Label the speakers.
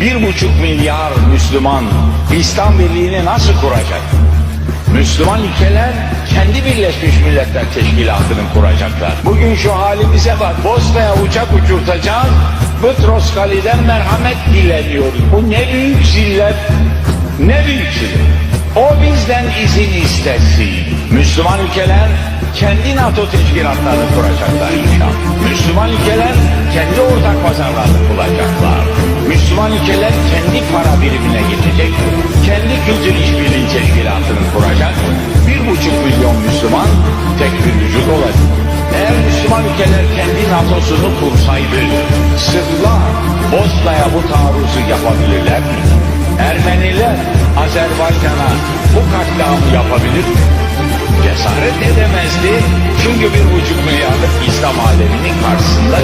Speaker 1: bir buçuk milyar Müslüman İslam Birliği'ni nasıl kuracak? Müslüman ülkeler kendi Birleşmiş Milletler Teşkilatı'nı kuracaklar. Bugün şu halimize bak. Bosna'ya uçak uçurtacağız. Bıtros Kali'den merhamet dileniyoruz. Bu ne büyük zillet, ne büyük zillet. O bizden izin istesin. Müslüman ülkeler kendi NATO teşkilatlarını kuracaklar inşallah. Müslüman ülkeler kendi ortak pazarlarını bulacaklar. Müslüman ülkeler kendi para birimine geçecek. Kendi kültür işbirliği teşkilatını kuracak. Bir buçuk milyon Müslüman tek bir vücut olacak. Eğer Müslüman ülkeler kendi NATO'sunu kursaydı, Sırplar Bosna'ya bu taarruzu yapabilirler mi? Ermeniler Azerbaycan'a bu katliamı yapabilir mi? Cesaret edemezdi çünkü bir buçuk milyarlık İslam aleminin karşısında.